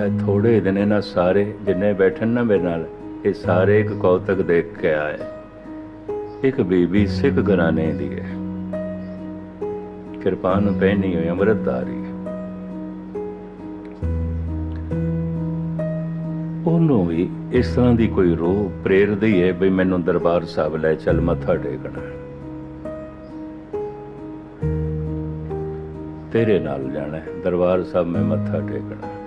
ਇਹ ਥੋੜੇ ਦਿਨ ਇਹਨਾਂ ਸਾਰੇ ਜਿੰਨੇ ਬੈਠਣ ਨਾ ਮੇਰੇ ਨਾਲ, ਇਹ ਸਾਰੇ ਇੱਕ ਕੌਤਕ ਦੇਖ ਕੇ ਆਏ। ਇੱਕ ਬੀਬੀ ਸਿੱਖ ਘਰਾਣੇ ਦੀ ਹੈ। ਕਿਰਪਾਨ ਪਹਿਨੀ ਹੋਈ ਅੰਮ੍ਰਿਤਧਾਰੀ। ਉਹਨੂੰ ਵੀ ਇਸ ਤਰ੍ਹਾਂ ਦੀ ਕੋਈ ਰੋਹ ਪ੍ਰੇਰਦੀ ਹੈ ਵੀ ਮੈਨੂੰ ਦਰਬਾਰ ਸਾਹਿਬ ਲੈ ਚੱਲ ਮੱਥਾ ਟੇਕਣਾ। ਤੇਰੇ ਨਾਲ ਜਾਣਾ ਦਰਬਾਰ ਸਾਹਿਬ ਮੈਂ ਮੱਥਾ ਟੇਕਣਾ।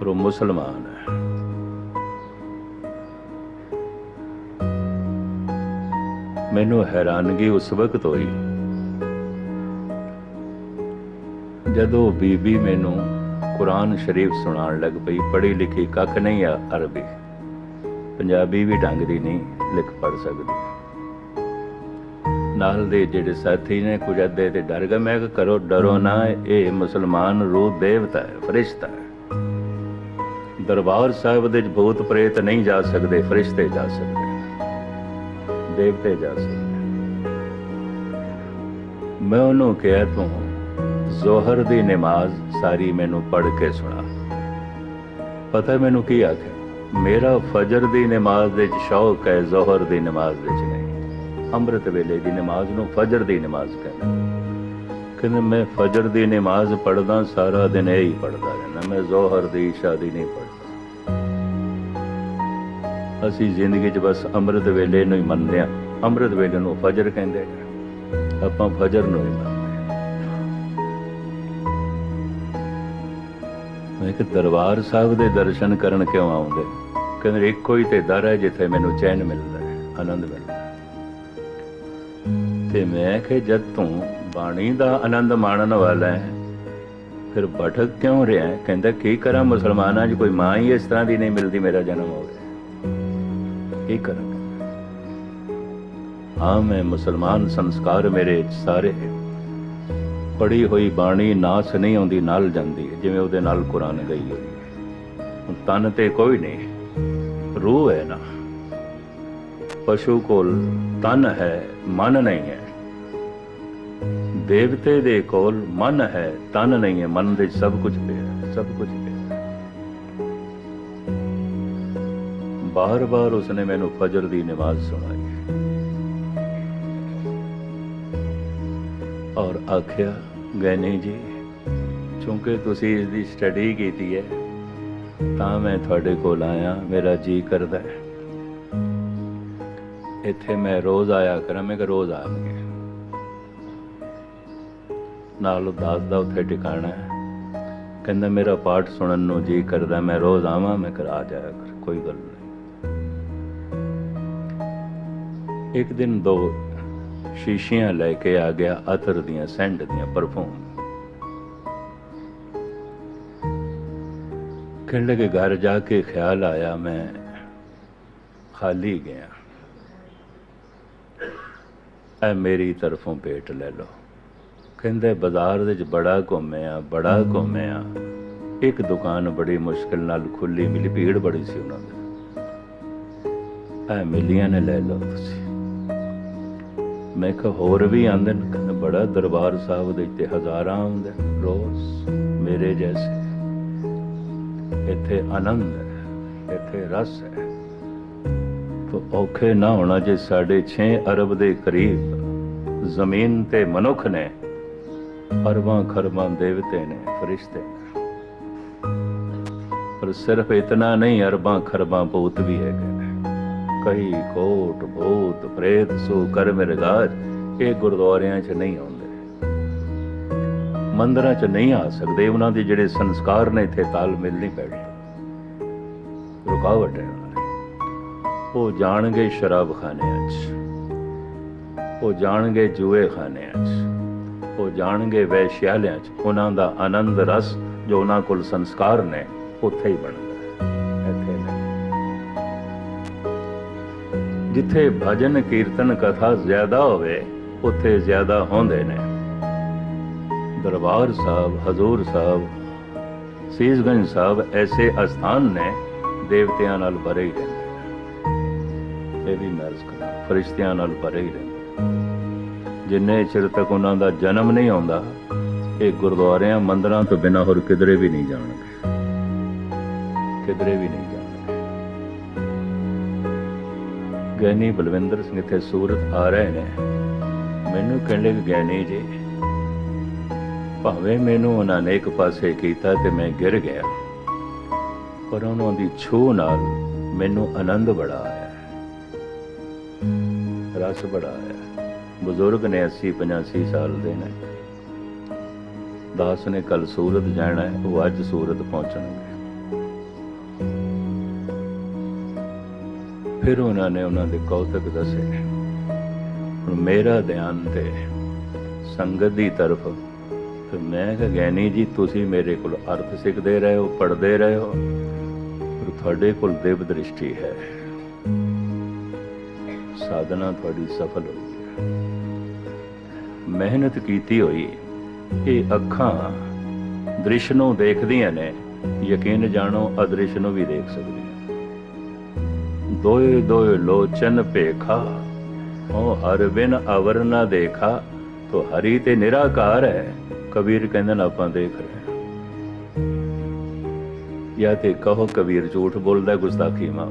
ਪਰ ਉਹ ਮੁਸਲਮਾਨ ਹੈ ਮੈਨੂੰ ਹੈਰਾਨਗੀ ਉਸ ਵਕਤ ਹੋਈ। ਜਦੋਂ ਬੀਬੀ ਮੈਨੂੰ ਕੁਰਾਨ ਸ਼ਰੀਫ ਸੁਣਾਉਣ ਲੱਗ ਪਈ, ਪੜ੍ਹੀ ਲਿਖੀ ਕੱਖ ਨਹੀਂ ਆ ਅਰਬੀ। ਪੰਜਾਬੀ ਵੀ ਢੰਗ ਦੀ ਨਹੀਂ, ਲਿਖ ਪੜ ਸਕਦੀ। ਨਾਲ ਦੇ ਜਿਹੜੇ ਸਾਥੀ ਨੇ ਕੁਝ ਅੱਧੇ ਤੇ ਡਰ ਗਏ, ਮੈਂ ਕਿਹਾ ਕਰੋ, ਡਰੋ ਨਾ, ਇਹ ਮੁਸਲਮਾਨ ਰੂਹ ਦੇਵਤਾ ਹੈ, ਫਰਿਸ਼ਤਾ ਹੈ। ਦਰਬਾਰ ਸਾਹਿਬ ਦੇ ਵਿੱਚ ਭੂਤ ਪ੍ਰੇਤ ਨਹੀਂ ਜਾ ਸਕਦੇ, ਫਰਿਸ਼ਤੇ ਜਾ ਸਕਦੇ, ਦੇਵਤੇ ਜਾ ਸਕਦੇ। ਮੈਂ ਉਹਨੂੰ ਕਿਹਾ, ਤੂੰ ਜ਼ੋਹਰ ਦੀ ਨਮਾਜ਼ ਸਾਰੀ ਮੈਨੂੰ ਪੜ੍ਹ ਕੇ ਸੁਣਾ। ਪਤਾ ਮੈਨੂੰ ਕੀ ਆਖਿਆ? ਮੇਰਾ ਫਜਰ ਦੀ ਨਮਾਜ਼ ਦੇ ਵਿੱਚ ਸ਼ੌਕ ਹੈ, ਜ਼ੋਹਰ ਦੀ ਨਮਾਜ਼ ਵਿੱਚ ਨਹੀਂ। ਅੰਮ੍ਰਿਤ ਵੇਲੇ ਦੀ ਨਮਾਜ਼ ਨੂੰ ਫਜਰ ਦੀ ਨਮਾਜ਼ ਕਹਿੰਦੇ ਕਹਿੰਦੇ ਮੈਂ ਫਜਰ ਦੀ ਨਮਾਜ਼ ਪੜਦਾ ਸਾਰਾ ਦਿਨ ਇਹ ਹੀ ਪੜਦਾ ਰਹਿਣਾ ਮੈਂ ਜ਼ੋਹਰ ਦੀ ਇਸ਼ਾ ਦੀ ਨਹੀਂ ਪੜਦਾ ਅਸੀਂ ਜ਼ਿੰਦਗੀ 'ਚ ਬਸ ਅੰਮ੍ਰਿਤ ਵੇਲੇ ਨੂੰ ਹੀ ਮੰਨਦੇ ਹਾਂ। ਅੰਮ੍ਰਿਤ ਵੇਲੇ ਨੂੰ ਫਜਰ ਕਹਿੰਦੇ ਨੇ। ਆਪਾਂ ਫਜਰ ਨੂੰ ਹੀ ਮੰਨਦੇ ਹਾਂ। ਮੈਂ ਕਿ ਦਰਬਾਰ ਸਾਹਿਬ ਦੇ ਦਰਸ਼ਨ ਕਰਨ ਕਿਉਂ ਆਉਂਦੇ? ਕਹਿੰਦੇ, ਇੱਕੋ ਹੀ ਤੇ ਦਰ ਹੈ ਜਿੱਥੇ ਮੈਨੂੰ ਚੈਨ ਮਿਲਦਾ ਹੈ, ਆਨੰਦ ਮਿਲਦਾ ਤੇ ਮੈਂ ਕਿ ਜਦ ਤੂੰ ਬਾਣੀ ਦਾ ਆਨੰਦ ਮਾਣਨ ਵਾਲਾ ਹੈ। ਫਿਰ ਭਟਕ ਕਿਉਂ ਰਿਹਾ ਕਹਿੰਦਾ, ਕੀ ਕਰਾਂ ਮੁਸਲਮਾਨਾਂ? 'ਚ ਕੋਈ ਮਾਂ ਹੀ ਇਸ ਤਰ੍ਹਾਂ ਦੀ ਨਹੀਂ ਮਿਲਦੀ ਮੇਰਾ ਜਨਮ ਹੋ ਗਿਆ ਕੀ ਕਰਾਂ? ਹਾਂ, ਮੈਂ ਮੁਸਲਮਾਨ ਸੰਸਕਾਰ ਮੇਰੇ ਸਾਰੇ ਪੜੀ ਹੋਈ ਬਾਣੀ ਨਾਸ ਨਹੀਂ ਆਉਂਦੀ, ਨਾਲ ਜਾਂਦੀ ਜਿਵੇਂ ਉਹਦੇ ਨਾਲ ਕੁਰਾਨ ਗਈ ਹੋਈ ਹੈ। ਤਨ ਤੇ ਕੋਈ ਨਹੀਂ। ਰੂਹ ਹੈ ਨਾ। ਪਸ਼ੂ ਕੋਲ ਤਨ ਹੈ, ਮਨ ਨਹੀਂ ਹੈ। ਦੇਵਤੇ ਦੇ ਕੋਲ ਮਨ ਹੈ, ਤਨ ਨਹੀਂ ਹੈ, ਮਨ ਦੇ ਸਭ ਕੁਝ ਪਿਆ, ਸਭ ਕੁਝ ਪਿਆ। ਹੈ। ਬਾਰ-ਬਾਰ ਉਸਨੇ ਮੈਨੂੰ ਫਜਰ ਦੀ ਨਮਾਜ਼ ਸੁਣਾਈ। ਔਰ ਆਖਿਆ ਗੈਨੀ ਜੀ ਕਿਉਂਕਿ ਤੁਸੀਂ ਇਸ ਦੀ ਸਟੱਡੀ ਕੀਤੀ ਹੈ, ਤਾਂ ਮੈਂ ਤੁਹਾਡੇ ਕੋਲ ਆਇਆ, ਮੇਰਾ ਜੀ ਕਰਦਾ ਹੈ। ਇੱਥੇ ਮੈਂ ਰੋਜ਼ ਆਇਆ ਕਰਾਂ, ਮੈਂ ਕਿ ਰੋਜ਼ ਆਵਾਂਗੇ। ਨਾਲ ਉਦਾਸ ਦਾ ਉੱਥੇ ਟਿਕਾਣਾ ਹੈ। ਕਹਿੰਦਾ, ਮੇਰਾ ਪਾਠ ਸੁਣਨ ਨੂੰ ਜੀ ਕਰਦਾ, ਮੈਂ ਰੋਜ਼ ਆਵਾਂ, ਮੈਂ ਕਰਾ ਜਾਇਆ ਕਰ, ਕੋਈ ਗੱਲ ਨਹੀਂ। ਇੱਕ ਦਿਨ ਦੋ ਸ਼ੀਸ਼ੀਆਂ ਲੈ ਕੇ ਆ ਗਿਆ ਅਤਰ ਦੀਆਂ ਸੈਂਡ ਦੀਆਂ ਪਰਫਿਊਮ। ਕਹਿਣ ਲੱਗੇ, ਘਰ ਜਾ ਕੇ ਖਿਆਲ ਆਇਆ, ਮੈਂ ਖਾਲੀ ਗਿਆ। ਐ ਮੇਰੀ ਤਰਫੋਂ ਪੇਟ ਲੈ ਲਓ। ਕਹਿੰਦੇ, ਬਾਜ਼ਾਰ ਦੇ ਵਿੱਚ ਬੜਾ ਘੁੰਮਿਆ ਬੜਾ ਘੁੰਮਿਆ ਇੱਕ ਦੁਕਾਨ ਬੜੀ ਮੁਸ਼ਕਲ ਨਾਲ ਖੁੱਲੀ ਮਿਲੀ, ਭੀੜ ਬੜੀ ਸੀ ਉਹਨਾਂ ਦੀ। ਐ ਮਿਲੀਆਂ ਨੇ, ਲੈ ਲਓ ਤੁਸੀਂ। ਮੈਂ ਕਿਹਾ, ਹੋਰ ਵੀ ਆਂਦੇ ਨੇ? ਕਹਿੰਦੇ, ਬੜਾ ਦਰਬਾਰ ਸਾਹਿਬ ਦੇ ਇੱਥੇ ਹਜ਼ਾਰਾਂ ਆਉਂਦੇ ਰੋਜ਼ ਮੇਰੇ ਜੈਸੇ। ਇੱਥੇ ਆਨੰਦ ਹੈ, ਇੱਥੇ ਰਸ ਹੈ। ਤੋ ਔਖੇ ਨਾ ਹੋਣਾ ਜੇ ਸਾਡੇ 6 ਅਰਬ ਦੇ ਕਰੀਬ ਜ਼ਮੀਨ ਤੇ ਮਨੁੱਖ ਨੇ ਅਰਬਾਂ ਖਰਬਾਂ ਦੇਵਤੇ ਨੇ ਫਰਿਸ਼ਤੇ। ਪਰ ਸਿਰਫ ਇਤਨਾ ਨਹੀਂ, ਅਰਬਾਂ ਖਰਬਾਂ ਭੂਤ ਵੀ ਹੈਗੇ ਕਈ ਕੋਟ ਭੂਤ ਪ੍ਰੇਤ ਸੋ ਕਰ ਮਿਰਗਾਜ ਇਹ ਗੁਰਦੁਆਰਿਆਂ 'ਚ ਨਹੀਂ ਆਉਂਦੇ। ਮੰਦਰਾਂ 'ਚ ਨਹੀਂ ਆ ਸਕਦੇ, ਉਹਨਾਂ ਦੇ ਜਿਹੜੇ ਸੰਸਕਾਰ ਨੇ ਇੱਥੇ ਤਾਲਮੇਲ ਨਹੀਂ ਬੈਠਦੇ ਰੁਕਾਵਟ ਹੈ ਉਹ ਜਾਣਗੇ ਸ਼ਰਾਬ ਖਾਨਿਆਂ 'ਚ, ਉਹ ਜਾਣਗੇ ਜੂਏ ਖਾਨਿਆਂ 'ਚ। ਉਹ ਜਾਣਗੇ ਵੈਸ਼ਿਆਲਿਆਂ 'ਚ। ਉਹਨਾਂ ਦਾ ਆਨੰਦ ਰਸ ਜੋ ਉਹਨਾਂ ਕੋਲ ਸੰਸਕਾਰ ਨੇ, ਉੱਥੇ ਹੀ ਬਣਦਾ ਹੈ। ਇੱਥੇ ਨਹੀਂ ਜਿੱਥੇ ਭਜਨ ਕੀਰਤਨ ਕਥਾ ਜ਼ਿਆਦਾ ਹੋਵੇ, ਉੱਥੇ ਜ਼ਿਆਦਾ ਹੁੰਦੇ ਨੇ। ਦਰਬਾਰ ਸਾਹਿਬ, ਹਜ਼ੂਰ ਸਾਹਿਬ, ਸੀਸਗੰਜ ਸਾਹਿਬ ਐਸੇ ਅਸਥਾਨ ਨੇ, ਦੇਵਤਿਆਂ ਨਾਲ ਭਰੇ ਹੀ ਰਹਿੰਦੇ ਨੇ। ਇਹ ਵੀ ਮਰਜ਼ ਕਰਾਂ, ਫਰਿਸ਼ਤਿਆਂ ਨਾਲ ਭਰੇ ਹੀ ਰਹਿੰਦੇ ਜਿੰਨੇ ਚਿਰ ਤੱਕ ਉਹਨਾਂ ਦਾ ਜਨਮ ਨਹੀਂ ਆਉਂਦਾ, ਇਹ ਗੁਰਦੁਆਰਿਆਂ, ਮੰਦਰਾਂ ਤੋਂ ਬਿਨਾਂ ਹੋਰ ਕਿਧਰੇ ਵੀ ਨਹੀਂ ਜਾਣਗੇ। ਕਿਧਰੇ ਵੀ ਨਹੀਂ ਜਾਣਗੇ। ਗਿਆਨੀ ਬਲਵਿੰਦਰ ਸਿੰਘ ਇੱਥੇ ਸੂਰਤ ਆ ਰਹੇ ਨੇ। ਮੈਨੂੰ ਕਹਿੰਦੇ ਕਿ ਗਿਆਨੀ ਜੀ, ਭਾਵੇਂ ਮੈਨੂੰ ਉਹਨਾਂ ਨੇ ਇੱਕ ਪਾਸੇ ਕੀਤਾ ਤੇ ਮੈਂ ਗਿਰ ਗਿਆ, ਪਰ ਉਹਨਾਂ ਦੀ ਛੂਹ ਨਾਲ ਮੈਨੂੰ ਆਨੰਦ ਬੜਾ ਆਇਆ। ਰਸ ਬੜਾ ਆਇਆ। ਬਜ਼ੁਰਗ ਨੇ 80 85 ਸਾਲ ਦੇ ਨੇ। ਦਾਸ ਨੇ ਕੱਲ ਸੂਰਤ ਜਾਣਾ ਹੈ, ਉਹ ਅੱਜ ਸੂਰਤ ਪਹੁੰਚਣਗੇ ਫਿਰ ਉਹਨਾਂ ਨੇ ਉਹਨਾਂ ਦੇ ਕੌਤਕ ਦੱਸੇ, ਹੁਣ ਮੇਰਾ ਧਿਆਨ ਤੇ ਸੰਗਤ ਦੀ ਤਰਫ, ਤੇ ਮੈਂ ਕਿਹਾ ਗਿਆਨੀ ਜੀ, ਤੁਸੀਂ ਮੇਰੇ ਕੋਲ ਅਰਥ ਸਿੱਖਦੇ ਰਹੇ ਹੋ, ਪੜ੍ਹਦੇ ਰਹੇ ਹੋ? ਪਰ ਤੁਹਾਡੇ ਕੋਲ ਦੇਵ ਦ੍ਰਿਸ਼ਟੀ ਹੈ। ਸਾਧਨਾ ਤੁਹਾਡੀ ਸਫਲ ਹੋਈ ਹੈ। ਮਿਹਨਤ ਕੀਤੀ ਹੋਈ ਇਹ ਅੱਖਾਂ ਦ੍ਰਿਸ਼ ਨੂੰ ਦੇਖਦੀਆਂ ਨੇ, ਯਕੀਨ ਜਾਣੋ ਅਦ੍ਰਿਸ਼ ਨੂੰ ਵੀ ਦੇਖ ਸਕਦੀਆਂ ਦੋਏ ਦੋਏ ਲੋਚਨ ਭੇਖਾ, ਉਹ ਹਰ ਬਿਨ ਅਵਰ ਨਾ ਦੇਖਾ ਤੋ ਹਰੀ ਤੇ ਨਿਰਾਕਾਰ ਹੈ, ਕਬੀਰ ਕਹਿੰਦੇ ਨੇ ਆਪਾਂ ਦੇਖ ਰਹੇ ਜਾਂ ਤੇ ਕਹੋ ਕਬੀਰ ਝੂਠ ਬੋਲਦਾ ਗੁਸਤਾਖੀ ਮਾਂ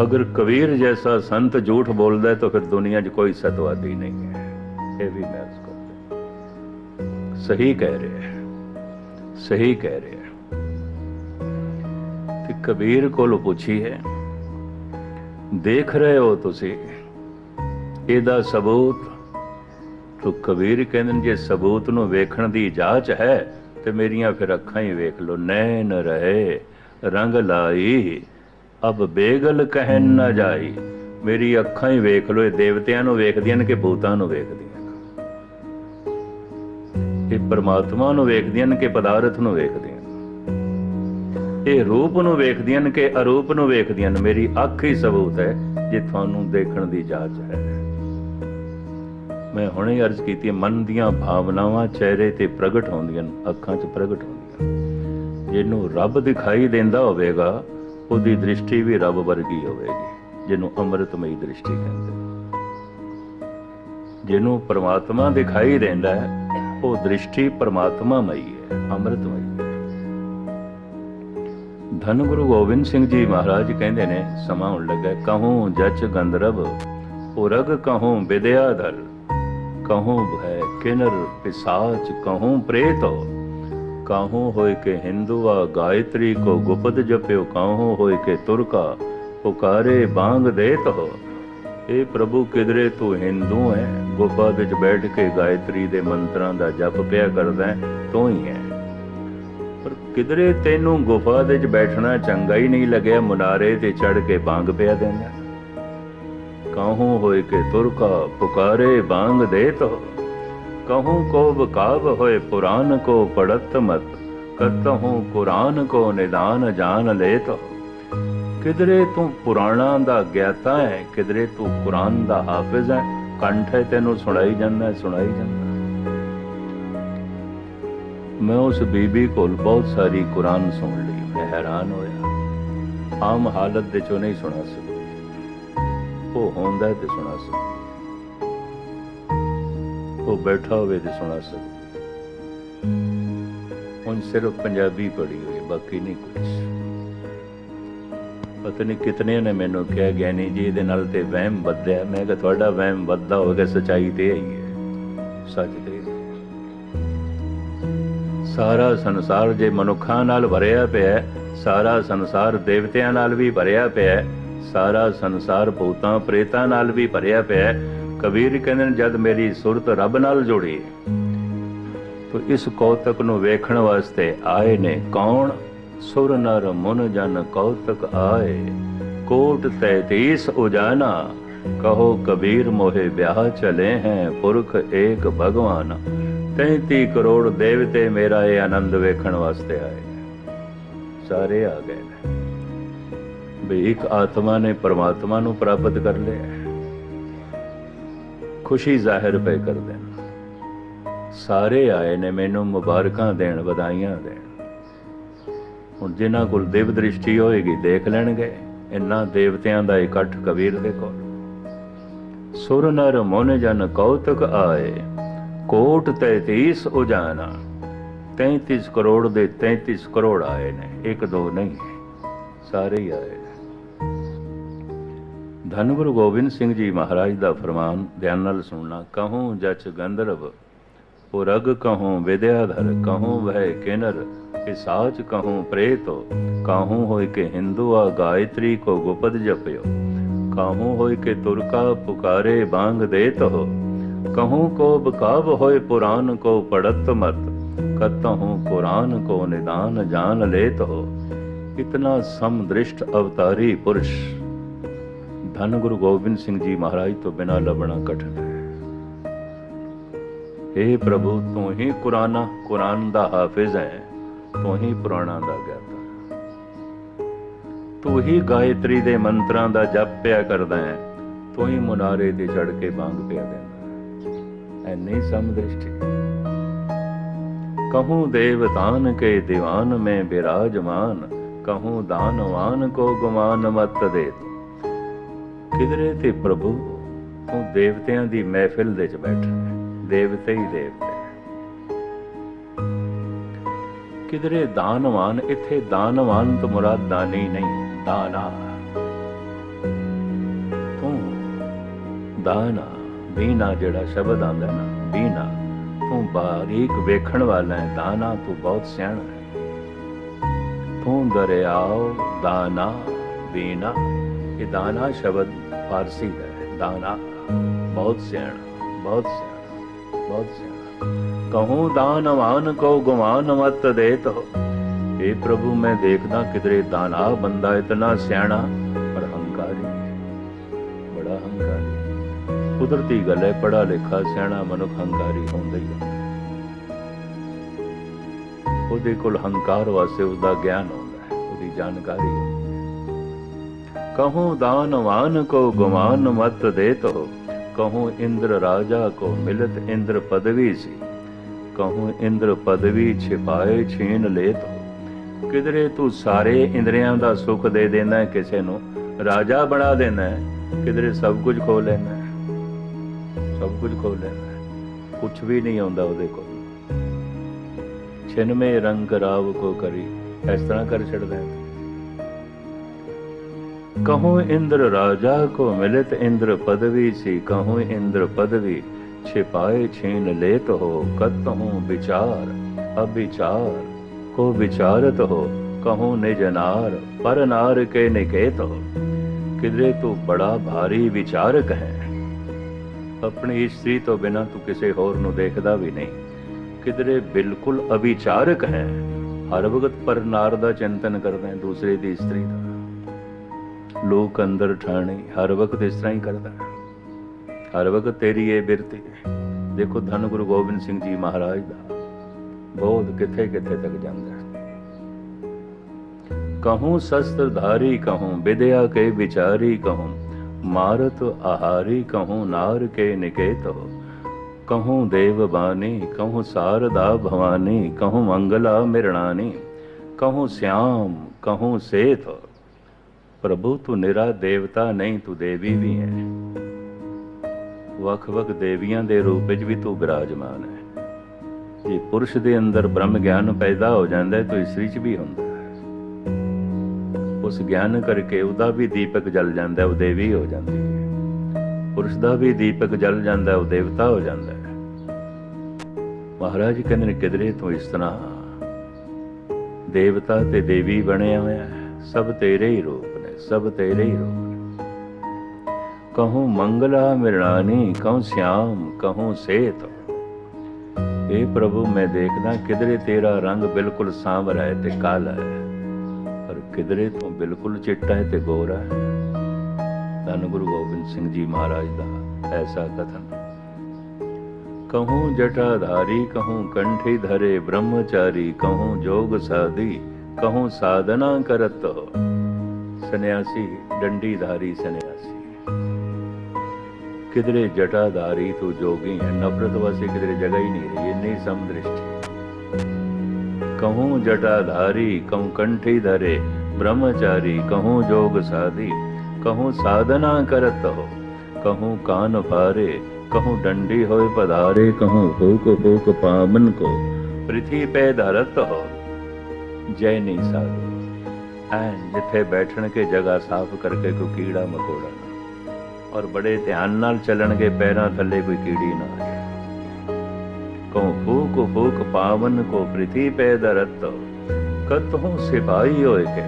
ਅਗਰ ਕਬੀਰ ਜੈਸਾ ਸੰਤ ਝੂਠ ਬੋਲਦਾ ਹੈ ਤਾਂ ਫਿਰ ਦੁਨੀਆ 'ਚ ਕੋਈ ਸਤਵਾਦੀ ਨਹੀਂ ਹੈ। ਇਹ ਵੀ ਮੈਂ ਉਸਕੋ ਸਹੀ ਕਹਿ ਰਿਹਾ ਹੈ। ਸਹੀ ਕਹਿ ਰਿਹਾ ਤੇ ਕਬੀਰ ਕੋਲ ਪੁੱਛੀ ਹੈ, ਦੇਖ ਰਹੇ ਹੋ ਤੁਸੀਂ? ਇਹਦਾ ਸਬੂਤ? ਤੋ ਕਬੀਰ ਕਹਿੰਦੇ ਨੇ, ਜੇ ਸਬੂਤ ਨੂੰ ਵੇਖਣ ਦੀ ਜਾਂਚ ਹੈ, ਤੇ ਮੇਰੀਆਂ ਫਿਰ ਅੱਖਾਂ ਹੀ ਵੇਖ ਲੋ ਨੈਣ ਰਹੇ, ਰੰਗ ਲਾਈ ਅਬ ਬੇਗਲ ਕਹਿਣ ਨਾ ਜਾਈ। ਮੇਰੀ ਅੱਖਾਂ ਹੀ ਵੇਖ ਲੋ ਇਹ ਦੇਵਤਿਆਂ ਨੂੰ ਵੇਖਦੀਆਂ ਨੇ ਕਿ ਭੂਤਾਂ ਨੂੰ ਵੇਖਦੀਆਂ ਨੇ? ਇਹ ਪਰਮਾਤਮਾ ਨੂੰ ਵੇਖਦੀਆਂ ਨੇ ਕਿ ਪਦਾਰਥ ਨੂੰ ਵੇਖਦੀਆਂ ਇਹ ਰੂਪ ਨੂੰ ਵੇਖਦੀਆਂ ਨੇ ਕਿ ਅਰੂਪ ਨੂੰ ਵੇਖਦੀਆਂ ਨੇ? ਮੇਰੀ ਅੱਖ ਹੀ ਸਬੂਤ ਹੈ ਜੇ ਤੁਹਾਨੂੰ ਦੇਖਣ ਦੀ ਜਾਚ ਹੈ। ਮੈਂ ਹੁਣੇ ਅਰਜ਼ ਕੀਤੀ, ਮਨ ਦੀਆਂ ਭਾਵਨਾਵਾਂ ਚਿਹਰੇ ਤੇ ਪ੍ਰਗਟ ਹੁੰਦੀਆਂ ਨੇ, ਅੱਖਾਂ 'ਚ ਪ੍ਰਗਟ ਹੁੰਦੀਆਂ ਜਿਹਨੂੰ ਰੱਬ ਦਿਖਾਈ ਦਿੰਦਾ ਹੋਵੇਗਾ ਉਹਦੀ ਦ੍ਰਿਸ਼ਟੀ ਵੀ ਰੱਬ ਵਰਗੀ ਹੋਵੇਗੀ, ਜਿਹਨੂੰ ਅੰਮ੍ਰਿਤਮਈ ਦ੍ਰਿਸ਼ਟੀ ਕਹਿੰਦੇ। ਜਿਹਨੂੰ ਪ੍ਰਮਾਤਮਾ ਦਿਖਾਈ ਦਿੰਦਾ ਹੈ, ਉਹ ਦ੍ਰਿਸ਼ਟੀ ਪ੍ਰਮਾਤਮਾਮਈ ਹੈ, ਅੰਮ੍ਰਿਤਮਈ ਧੰਨ ਗੁਰੂ ਗੋਬਿੰਦ ਸਿੰਘ ਜੀ ਮਹਾਰਾਜ ਕਹਿੰਦੇ ਨੇ, ਸਮਾਂ ਹੁਣ ਲੱਗਾ ਕਹੂੰ ਜਚ ਗੰਧਰਵ, ਉਰਗ ਕਹੂੰ ਵਿਦਿਆਧਰ, ਕਹੂੰ ਹੈ ਕਿਨਰ ਪਿਸਾਚ, ਕਹੂੰ ਪ੍ਰੇਤ। ਕਹੂੰ ਹੋਏ ਕੇ ਹਿੰਦੂਆ ਗਾਇਤਰੀ ਕੋ ਗੁਪਤ ਜਪਿਓ, ਕਹੂੰ ਹੋਏ ਕੇ ਤੁਰਕਾ ਪੁਕਾਰੇ ਬਾੰਗ ਦੇਤ ਹੋ ਇਹ ਪ੍ਰਭੂ ਕਿਦਰੇ ਤੂੰ ਹਿੰਦੂ ਹੈ ਗੁਫਾ ਵਿੱਚ ਬੈਠ ਕੇ ਗਾਇਤਰੀ ਦੇ ਮੰਤਰਾਂ ਦਾ ਜਪ ਪਿਆ ਕਰਦਾ ਤੂੰ ਹੀ ਹੈ ਪਰ ਕਿਦਰੇ ਤੈਨੂੰ ਗੁਫਾ ਵਿੱਚ ਬੈਠਣਾ ਚੰਗਾ ਹੀ ਨਹੀਂ ਲੱਗਿਆ, ਮੁਨਾਰੇ ਤੇ ਚੜ ਕੇ ਬਾੰਗ ਪਿਆ ਦੇਣਾ ਕਹੂੰ ਹੋਏ ਕੇ ਤੁਰਕਾ ਪੁਕਾਰੇ ਬਾੰਗ ਦੇਤ ਹੋ ਕਹੂੰ ਕੋ ਬਕਾਵ ਹੋਏ ਪੁਰਾਨ ਕੋ ਪੜਤ ਮਤ ਕਤਹੂੰ ਕੁਰਾਨ ਕੋ ਨਿਦਾਨ ਜਾਣ ਲੇਤ ਹੋ ਕਿਦਰੇ ਤੂੰ ਪੁਰਾਣਾ ਦਾ ਗਿਆਤਾ ਹੈ ਕਿਦਰੇ ਤੂੰ ਕੁਰਾਨ ਦਾ ਹਾਫਿਜ਼ ਹੈ ਕੰਠ ਹੈ ਤੈਨੂੰ ਸੁਣਾਈ ਜਾਂਦਾ ਸੁਣਾਈ ਜਾਂਦਾ ਮੈਂ ਉਸ ਬੀਬੀ ਕੋਲ ਬਹੁਤ ਸਾਰੀ ਕੁਰਾਨ ਸੁਣ ਲਈ ਮੈਂ ਹੈਰਾਨ ਹੋਇਆ ਆਮ ਹਾਲਤ ਦੇ ਚੋਂ ਨਹੀਂ ਸੁਣਾ ਸਕਦੀ ਉਹ ਹੁੰਦਾ ਤੇ ਸੁਣਾ ਸਕਦੀ ਉਹ ਬੈਠਾ ਹੋਵੇ ਤੇ ਸੁਣਾ ਸਕਦੀ ਹੁਣ ਸਿਰਫ ਪੰਜਾਬੀ ਪੜ੍ਹੀ ਹੋਈ ਬਾਕੀ ਨਹੀਂ ਕੁਝ ਪਤਾ ਨਹੀਂ ਕਿਤਨੇ ਨੇ ਮੈਨੂੰ ਕਿਹਾ, ਗਿਆਨੀ ਜੀ, ਇਹਦੇ ਨਾਲ ਤੇ ਵਹਿਮ ਵੱਧਿਆ। ਮੈਂ ਕਿਹਾ, ਤੁਹਾਡਾ ਵਹਿਮ ਵੱਧਦਾ ਹੋਵੇਗਾ ਸਚਾਈ ਤੇ ਹੀ ਹੈ ਸੱਚ ਤੇ ਸਾਰਾ ਸੰਸਾਰ ਜੇ ਮਨੁੱਖਾਂ ਨਾਲ ਭਰਿਆ ਪਿਆ ਸਾਰਾ ਸੰਸਾਰ ਦੇਵਤਿਆਂ ਨਾਲ ਵੀ ਭਰਿਆ ਪਿਆ ਸਾਰਾ ਸੰਸਾਰ ਭੂਤਾਂ, ਪ੍ਰੇਤਾਂ ਨਾਲ ਵੀ ਭਰਿਆ ਪਿਆ ਹੈ। ਕਬੀਰ ਕਹਿੰਦੇ ਨੇ, ਜਦ ਮੇਰੀ ਸੁਰਤ ਰੱਬ ਨਾਲ ਜੁੜੀ, ਤੋ ਇਸ ਕੌਤਕ ਨੂੰ ਵੇਖਣ ਵਾਸਤੇ ਆਏ ਨੇ ਕੌਣ? ਸੁਰ ਨਰ ਮਨ ਜਨ ਕੌਤਕ ਆਏ, ਕੋਟ ਤੈਤੀਸ ਉਜਾਨਾ, ਕਹੋ ਕਬੀਰ ਮੋਹੇ ਵਿਆਹ ਚਲੇ ਹੈ ਪੁਰਖ ਏਕ ਭਗਵਾਨ 33 ਕਰੋੜ ਦੇਵਤੇ ਮੇਰਾ ਇਹ ਆਨੰਦ ਵੇਖਣ ਵਾਸਤੇ ਆਏ ਸਾਰੇ ਆ ਗਏ ਨੇ। ਵੀ ਇੱਕ ਆਤਮਾ ਨੇ ਪਰਮਾਤਮਾ ਨੂੰ ਪ੍ਰਾਪਤ ਕਰ ਲਿਆ ਖੁਸ਼ੀ ਜ਼ਾਹਿਰ ਪਏ ਕਰਦੇ ਨੇ ਸਾਰੇ ਆਏ ਨੇ ਮੈਨੂੰ ਮੁਬਾਰਕਾਂ ਦੇਣ, ਵਧਾਈਆਂ ਦੇਣ। ਹੁਣ ਜਿਨ੍ਹਾਂ ਕੋਲ ਦੇਵ ਦ੍ਰਿਸ਼ਟੀ ਹੋਏਗੀ, ਦੇਖ ਲੈਣਗੇ। ਇੰਨਾ ਦੇਵਤਿਆਂ ਦਾ ਇਕੱਠ ਕਬੀਰ ਦੇ ਕੋਲ। ਸੁਰ ਨਰ ਮੋਨ ਜਨ ਕੌਤਕ ਆਏ, ਕੋਟ ਤੈਤੀਸ ਉਜਾਨਾ। 33 ਕਰੋੜ ਦੇ 33 ਕਰੋੜ ਆਏ ਨੇ, ਇੱਕ ਦੋ ਨਹੀਂ, ਸਾਰੇ ਹੀ ਆਏ। ਧੰਨ ਗੁਰੂ ਗੋਬਿੰਦ ਸਿੰਘ ਜੀ ਮਹਾਰਾਜ ਦਾ ਫਰਮਾਨ ਧਿਆਨ ਨਾਲ ਸੁਣਨਾ, ਕਹੂੰ ਜਚ ਗੰਧਰਵ ਉਹ ਰਗ ਕਹੂੰ ਵਿਦਿਆਧਰ, ਕਹੂੰ ਵਹਿ ਕੇਨਰ ਕਿ ਸਾਚ ਕਹੂੰ ਪ੍ਰੇਤੋ, ਕਾਹੂੰ ਹੋਇ ਕੇ ਹਿੰਦੂ ਆ ਗਾਇਤਰੀ ਕੋ ਗੁਪਤ ਜਪਿਓ, ਕਾਹੂੰ ਹੋਇ ਕੇ ਤੁਰਕਾ ਪੁਕਾਰੇ ਬਾਂਗ ਦੇ ਤੋ ਕਹੂੰ ਕੋ ਬਕਾਬ ਹੋਇ ਪੁਰਾਨ ਕੋ ਪੜਤ ਮਤ, ਕਤਹੂੰ ਕੁਰਾਨ ਕੋ ਨਿਦਾਨ ਜਾਨ ਲੈ ਤੋ ਇਤਨਾ ਸਮਦ੍ਰਿਸ਼ਟ ਅਵਤਾਰੀ ਪੁਰਸ਼। ਧੰਨ ਗੁਰੂ ਗੋਬਿੰਦ ਸਿੰਘ ਜੀ ਮਹਾਰਾਜ ਤੋਂ ਬਿਨਾ ਲੱਭਣਾ ਕਠਿਨ ਹੈ। ਇਹ ਪ੍ਰਭੂ, ਤੂੰ ਹੀ ਕੁਰਾਨਾ, ਕੁਰਾਨ ਦਾ ਹਾਫਿਜ਼ ਹੈ, ਤੂੰ ਹੀ ਪੁਰਾਣਾ ਦਾ ਗਿਆਤਾ ਤੂੰ ਹੀ ਗਾਇਤਰੀ ਦੇ ਮੰਤਰਾਂ ਦਾ ਜਪ ਪਿਆ ਕਰਦਾ ਹੈ, ਤੂੰ ਹੀ ਮੁਨਾਰੇ ਤੇ ਚੜ ਕੇ ਬਾਗ ਪਿਆ ਦਿੰਦਾ ਐ ਨਹੀਂ ਸਮਦ੍ਰਿਸ਼ਟੀ ਕਹੂੰ ਦੇਵਤਾਨ ਕੇ ਦੀਵਾਨ ਮੈਂ ਬਿਰਾਜਮਾਨ, ਕਹੂੰ ਦਾਨਵਾਨ ਕੋ ਗੁਮਾਨ ਮਤ ਦੇ ਕਿਧਰੇ ਤੇ ਪ੍ਰਭੂ ਤੂੰ ਦੇਵਤਿਆਂ ਦੀ ਮਹਿਫਿਲ ਦੇ ਚ ਬੈਠਾ ਹੈ, ਦੇਵਤੇ ਹੀ ਦੇਵਤੇ ਕਿਧਰੇ ਦਾਨਵਾਨ, ਇੱਥੇ ਦਾਨਵਾਨ ਤੋਂ ਮੁਰਾਦ ਦਾਨੀ ਨਹੀਂ, ਦਾਨਾ। ਤੂੰ ਦਾਨਾ, ਬੀਨਾ ਜਿਹੜਾ ਸ਼ਬਦ ਆਂਦਾ ਨਾ, ਬੀਨਾ, ਤੂੰ ਬਾਰੀਕ ਵੇਖਣ ਵਾਲਾ ਹੈ, ਦਾਨਾ ਤੂੰ ਬਹੁਤ ਸਿਆਣਾ ਹੈ। ਤੂੰ ਦਰਿਆਓ, ਦਾਨਾ, ਬੀਨਾ, ਇਹ ਦਾਨਾ ਸ਼ਬਦ ਫਾਰਸੀ ਦਾ ਹੈ ਦਾਨਾ ਬਹੁਤ ਸਿਆਣਾ ਬਹੁਤ ਸਿਆਣਾ ਬਹੁਤ ਸਿਆਣਾ। ਕਹੂੰ ਦਾਨਵਾਨ ਕੋ ਗੁਮਾਨ ਮਤ ਦੇਤ ਹੋ ਇਹ ਪ੍ਰਭੂ, ਮੈਂ ਦੇਖਦਾ ਕਿਧਰੇ ਦਾਨਾ ਬੰਦਾ ਇਤਨਾ ਸਿਆਣਾ, ਪਰ ਹੰਕਾਰੀ ਬੜਾ ਹੰਕਾਰੀ ਕੁਦਰਤੀ ਗੱਲ ਹੈ ਪੜਾ ਲਿਖਾ ਸਿਆਣਾ ਮਨੁੱਖ ਹੰਕਾਰੀ ਹੁੰਦਾ ਹੀ ਹੈ। ਉਹਦੇ ਕੋਲ ਹੰਕਾਰ ਵਾਸਤੇ ਉਸਦਾ ਗਿਆਨ ਹੁੰਦਾ ਹੈ, ਉਹਦੀ ਜਾਣਕਾਰੀ ਹੈ ਕਹੂੰ ਦਾਨਵਾਨ ਕੋ ਗੁਮਾਨ ਮਤ ਦੇਤ ਹੋ ਕਹੂੰ ਇੰਦਰ ਰਾਜਾ ਕੋ ਮਿਲਤ ਇੰਦਰ ਪਦਵੀ ਸੀ, ਕਹੂੰ ਇੰਦਰ ਪਦਵੀ ਛਿਪਾਏ ਛੀਨ ਲੇਤ ਹੋ ਕਿਧਰੇ ਤੂੰ ਸਾਰੇ ਇੰਦਰੀਆਂ ਦਾ ਸੁੱਖ ਦੇ ਦੇਣਾ, ਕਿਸੇ ਨੂੰ ਰਾਜਾ ਬਣਾ ਦੇਣਾ ਹੈ ਕਿਧਰੇ ਸਭ ਕੁਝ ਖੋ ਲੈਣਾ। ਸਭ ਕੁਝ ਖੋ ਲੈਣਾ ਹੈ ਕੁਝ ਵੀ ਨਹੀਂ ਆਉਂਦਾ ਉਹਦੇ ਕੋਲ। ਛਿਨਮੇ ਰੰਗ ਰਾਵ ਕੋ ਕਰੀ, ਇਸ ਤਰ੍ਹਾਂ ਕਰ ਛੱਡਦਾ ਹੈ। ਕਹੂੰ ਇੰਦਰ ਰਾਜਾ ਕੋ ਮਿਲਤ ਇੰਦਰ ਪਦਵੀ ਸੀ ਕਹੂੰ ਇੰਦਰ ਪਦਵੀ छिपाए छीन लेत हो कतहूँ विचार अविचार को विचारत हो कहूँ निज नार पर नार के निकेत हो किधरे तू बड़ा भारी विचारक है ਆਪਣੀ ਇਸਤਰੀ ਤੋਂ ਬਿਨਾ ਤੂੰ ਕਿਸੇ ਹੋਰ ਨੂੰ ਦੇਖਦਾ ਵੀ ਨਹੀਂ ਕਿਧਰੇ ਬਿਲਕੁਲ ਅਵਿਚਾਰਕ ਹੈ ਹਰ ਵਕਤ ਪਰ ਨਾਰ ਦਾ ਚਿੰਤਨ ਕਰਦਾ ਹੈ ਦੂਸਰੇ ਦੀ ਇਸਤਰੀ ਦਾ ਲੋਕ ਅੰਦਰ ਠਾਣੇ, ਹਰ ਵਕਤ ਇਸ ਤਰ੍ਹਾਂ ਹੀ ਕਰਦਾ ਹੈ। ਹਰ ਵਕਤ ਤੇਰੀ ਇਹ ਬਿਰਤੀ ਦੇਖੋ, ਧੰਨ ਗੁਰੂ ਗੋਬਿੰਦ ਸਿੰਘ ਜੀ ਮਹਾਰਾਜ ਦਾ। ਬਹੁਤ ਕਿੱਥੇ ਕਿੱਥੇ ਤੱਕ ਜਾਂਦਾ ਹੈ। ਕਹੂੰ ਸ਼ਸਤਰ ਧਾਰੀ ਕਹੂੰ, ਵਿਦਿਆ ਕੇ ਵਿਚਾਰੀ ਕਹੂੰ, ਮਾਰਤ ਆਹਾਰੀ ਕਹੂੰ, ਨਾਰ ਕੇ ਨਿਕੇਤ। ਹੋ ਕਹੂੰ ਦੇਵ ਬਾਣੀ, ਕਹੂੰ ਸਾਰਦਾ ਭਵਾਨੀ, ਕਹੂੰ ਮੰਗਲਾ ਮਿਰਣਾਨੀ, ਕਹੂੰ ਸਿਆਮ, ਕਹੂੰ ਸੇਤ ਪ੍ਰਭੂ, ਤੂੰ ਨਿਰਾ ਦੇਵਤਾ ਨਹੀਂ, ਤੂੰ ਦੇਵੀ ਵੀ ਹੈ। ਵੱਖ-ਵੱਖ ਦੇਵੀਆਂ ਦੇ ਰੂਪ ਵਿੱਚ ਵੀ ਤੂੰ ਬਿਰਾਜਮਾਨ ਹੈ। ਜੇ ਪੁਰਸ਼ ਦੇ ਅੰਦਰ ਬ੍ਰਹਮ ਗਿਆਨ ਪੈਦਾ ਹੋ ਜਾਂਦਾ ਹੈ, ਤਾਂ ਇਸਤਰੀ 'ਚ ਵੀ ਹੁੰਦਾ ਉਸ ਗਿਆਨ ਕਰਕੇ ਉਹਦਾ ਵੀ ਦੀਪਕ ਜਲ ਜਾਂਦਾ ਉਹ ਦੇਵੀ ਹੋ ਜਾਂਦੀ ਹੈ। ਪੁਰਸ਼ ਦਾ ਵੀ ਦੀਪਕ ਜਲ ਜਾਂਦਾ ਉਹ ਦੇਵਤਾ ਹੋ ਜਾਂਦਾ ਹੈ। ਮਹਾਰਾਜ ਕਹਿੰਦੇ ਨੇ, ਕਿਧਰੇ ਤੋਂ ਇਸ ਤਰ੍ਹਾਂ ਦੇਵਤਾ ਤੇ ਦੇਵੀ ਬਣਿਆ ਹੋਇਆ ਸਭ ਤੇਰੇ ਹੀ ਰੂਪ ਨੇ ਸਭ ਤੇਰੇ ਹੀ ਰੂਪ ਨੇ कहूँ मंगला मृणानी कहूँ श्याम कहूँ सेत हे प्रभु मैं देखना किधरे तेरा रंग बिल्कुल सांवरा है ते काला है पर किधरे तो बिल्कुल चिट्टा है ते गोरा है धन गुरु गोबिंद सिंह जी महाराज का ऐसा कथन कहूँ जटाधारी कहूँ कंठी धरे ब्रह्मचारी कहूँ जोग साधी कहूँ साधना करत हो सन्यासी डंडीधारी सन्यासी किधरे जटाधारी तू जोगी है नफरत वासी किधरे जगह ही नहीं रही ये नहीं समदृष्टि कहूँ जटाधारी कहूँ कंठी धरे ब्रह्मचारी कहूँ जोग साधी कहूँ साधना करत हो कहूँ कान फारे कहूँ डंडी होए पधारे कहूँ फूक फूक पावन को ਪ੍ਰਿਥੀ ਪੈ ਧਰਤ ਹੋ ਜੈ ਨਹੀਂ ਸਾਧੂ ਐਨ ਜਿੱਥੇ ਬੈਠਣ ਕੇ ਜਗ੍ਹਾ ਸਾਫ਼ ਕਰਕੇ ਕੋਈ ਕੀੜਾ ਮਕੋੜਾ ਔਰ ਬੜੇ ਧਿਆਨ ਨਾਲ ਚੱਲਣਗੇ, ਪੈਰਾਂ ਥੱਲੇ ਕੋਈ ਕੀੜੀ ਨਾ ਆਏ ਕਉ ਫੂਕ ਫੂਕ ਪਾਵਨ ਕੋ ਪ੍ਰਿਥੀ ਪੈ ਧਰਤ ਕਤਹੋਂ ਹੋਏ ਕੇ।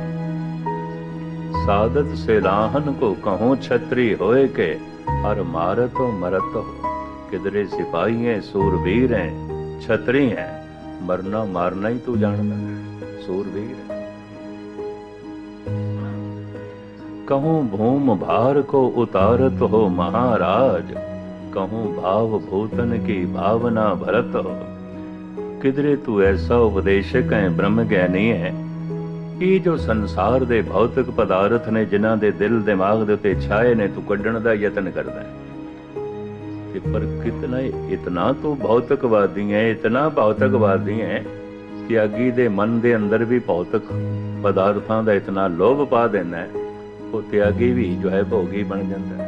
ਸਾਦਤ ਸੇ ਰਾਹਨ ਕੋ ਕਹੋ ਛਤਰੀ ਹੋਏ ਕੇ, ਹਰ ਮਾਰਤ ਮਰਤ ਹੋ। ਕਿਦਰੇ ਸਿਪਾਹੀ ਹੈ ਸੂਰਵੀਰ ਹੈ ਛਤਰੀ ਹੈ ਮਰਨਾ ਮਾਰਨਾ ਹੀ ਤੂੰ ਜਾਣਦਾ। ਹੈ ਸੂਰਵੀਰ ਹੈ कहूँ भूम भार को उतारत हो महाराज कहूँ भाव भूतन की भावना भरत हो किधरे तू ऐसा उपदेशक है ब्रह्म ज्ञानी है ਇਹ ਜੋ ਸੰਸਾਰ ਦੇ ਭੌਤਿਕ ਪਦਾਰਥ ਨੇ ਜਿਨ੍ਹਾਂ ਦੇ ਦਿਲ ਦਿਮਾਗ ਦੇ ਉੱਤੇ ਛਾਏ ਨੇ ਤੂੰ ਕੱਢਣ ਦਾ ਯਤਨ ਕਰਦਾ ਹੈ ਤੇ ਪਰ ਕਿਤਨਾ ਇਤਨਾ ਤੂੰ ਭੌਤਿਕਵਾਦੀ ਹੈ ਇਤਨਾ ਭੌਤਿਕਵਾਦੀ ਹੈ ਕਿ ਅਗੀ ਦੇ ਮਨ ਦੇ ਅੰਦਰ ਵੀ ਭੌਤਿਕ ਪਦਾਰਥਾਂ ਦਾ ਇਤਨਾ ਲੋਭ ਪਾ ਦਿੰਦਾ ਹੈ ਉਹ ਤਿਆਗੀ ਵੀ ਜੋ ਹੈ ਭੋਗੀ ਬਣ ਜਾਂਦਾ ਹੈ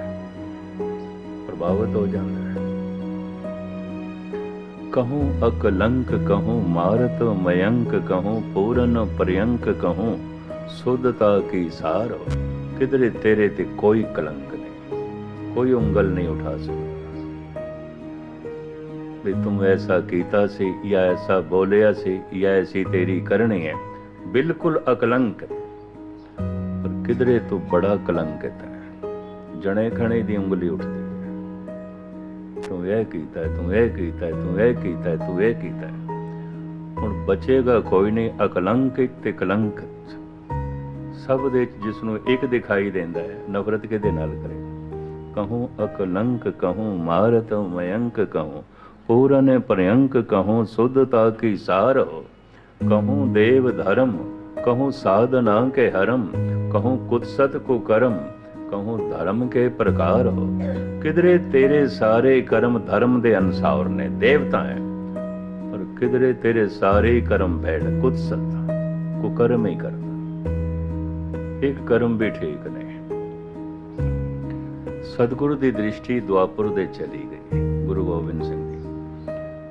ਪ੍ਰਭਾਵਿਤ ਹੋ ਜਾਂਦਾ ਹੈ कहूँ अकलंक कहूँ मारत मयंक कहूँ पूरन पर्यंक कहूँ शुद्धता की सार हो किधरे तेरे ते कोई कलंक नहीं कोई उंगल नहीं उठा सकता भी तुम ऐसा कीता सी या ऐसा बोलिया सी या ऐसी तेरी करनी है बिल्कुल अकलंक है। पर किधरे तू बड़ा कलंकित है जने खने दी उंगली उठती है ਤੂੰ ਇਹ ਕੀਤਾ ਹੈ, ਤੂੰ ਇਹ ਕੀਤਾ ਹੈ, ਤੂੰ ਇਹ ਕੀਤਾ ਹੈ, ਤੂੰ ਇਹ ਕੀਤਾ ਹੈ। ਹੁਣ ਬਚੇਗਾ ਕੋਈ ਨਹੀਂ ਅਕਲੰਕਿਤ ਤੇ ਕਲੰਕਿਤ ਸਭ ਦੇ ਵਿੱਚ ਜਿਸ ਨੂੰ ਇੱਕ ਦਿਖਾਈ ਦਿੰਦਾ ਹੈ ਨਫ਼ਰਤ ਕਿਹਦੇ ਨਾਲ ਕਰੇ ਕਹੂੰ ਅਕਲੰਕ ਕਹੂੰ ਮਾਰਤ ਮਯੰਕ ਕਹੂੰ ਪੂਰਨ ਪਰਯੰਕ ਕਹੂੰ ਸੁਧਤਾ ਕੀ ਸਾਰ ਹੋ ਕਹੂੰ ਦੇਵ ਧਰਮ ਕਹੂੰ ਸਾਧਨਾ ਕੇ ਹਰਮ ਕਹੂੰ ਕੁਤਸਤ ਕੋ ਕਰਮ, ਕਹੂੰ ਧਰਮ ਕੇ ਪ੍ਰਕਾਰ ਹੋ। ਕਿਧਰੇ ਤੇਰੇ ਸਾਰੇ ਕਰਮ ਧਰਮ ਦੇ ਅਨਸਾਰ ਨੇ, ਦੇਵਤਾ ਹੈ। ਪਰ ਕਿਧਰੇ ਤੇਰੇ ਸਾਰੇ ਕਰਮ ਭੈੜ ਕੁਤਸਤ ਕੋ ਕਰਮ ਹੀ ਕਰਦਾ ਇੱਕ ਕਰਮ ਵੀ ਠੀਕ ਨਹੀਂ। ਸਤਿਗੁਰੂ ਦੀ ਦ੍ਰਿਸ਼ਟੀ ਦੁਆਪੁਰ ਦੇ ਚਲੀ ਗਈ, ਗੁਰੂ ਗੋਬਿੰਦ ਸਿੰਘ ਦੀ।